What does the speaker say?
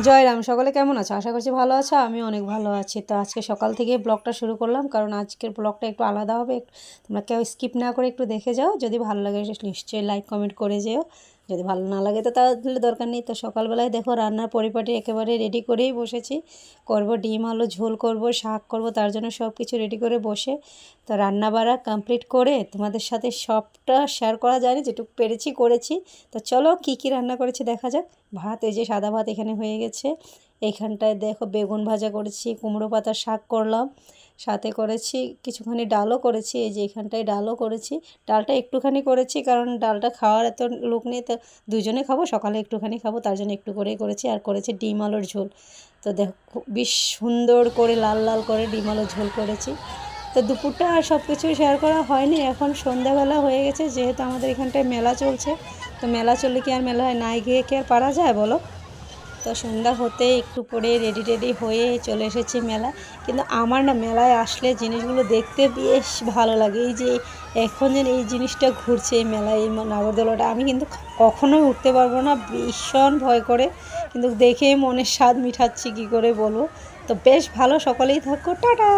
জয়রাম, সকলে কেমন আছো? আশা করছি ভালো আছো আমি অনেক ভালো আছি। তো আজকে সকাল থেকে ব্লগটা শুরু করলাম, কারণ আজকের ব্লগটা একটু আলাদা হবে তোমরা কেউ স্কিপ না করে একটু দেখে যাও, যদি ভালো লাগে নিশ্চয়ই লাইক কমেন্ট করে যেও। যদি ভালো না লাগে তো তাহলে দরকার নেই। তো সকালবেলায় দেখো রান্নার পরিপাটি একেবারে রেডি করেই বসেছি। করব ডিম, আলু, ঝোল করব, শাক করব, তার জন্য সব কিছু রেডি করে বসে। তো রান্না বাড়া কমপ্লিট করে তোমাদের সাথে সবটা শেয়ার করা যায়নি, যেটুকু পেরেছি করেছি। তো চলো কী কী রান্না করেছি দেখা যাক। ভাত, এই যে সাদা ভাত এখানে হয়ে গেছে। এইখানটায় দেখো বেগুন ভাজা করেছি, কুমড়ো পাতার শাক করলাম। সাথে করেছি, কিছুখানি ডালও করেছি, এই যে এখানটায় ডালও করেছি। ডালটা একটুখানি করেছি কারণ ডালটা খাওয়ার এত লোক নেই, তো দুজনে খাব, সকালে একটুখানি খাব, তার জন্য একটু করেই করেছি আর করেছি ডিম আলুর ঝোল। তো দেখো বেশ সুন্দর করে লাল লাল করে ডিম আলুর ঝোল করেছি। তো দুপুরটা আর সব কিছু শেয়ার করা হয়নি, এখন সন্ধ্যাবেলা হয়ে গেছে, যেহেতু আমাদের এখানটায় মেলা চলছে, তো মেলা চললে কি আর মেলা হয়? নাই গিয়ে কি আর পারা যায় বলো? তো সন্ধ্যা হতে একটু পরে রেডি রেডি হয়ে চলে এসেছি মেলা কিন্তু আমার না মেলায় আসলে জিনিসগুলো দেখতে বেশ ভালো লাগে। এই যে এখন যেন এই জিনিসটা ঘুরছে এই মেলায়, এই নাগরদোলাটা আমি কিন্তু কখনোই উঠতে পারব না। ভীষণ ভয় করে। কিন্তু দেখে মনের স্বাদ মিঠাচ্ছি কী করে বলব? তো বেশ ভালো, সকলেই থাকো। টাটা!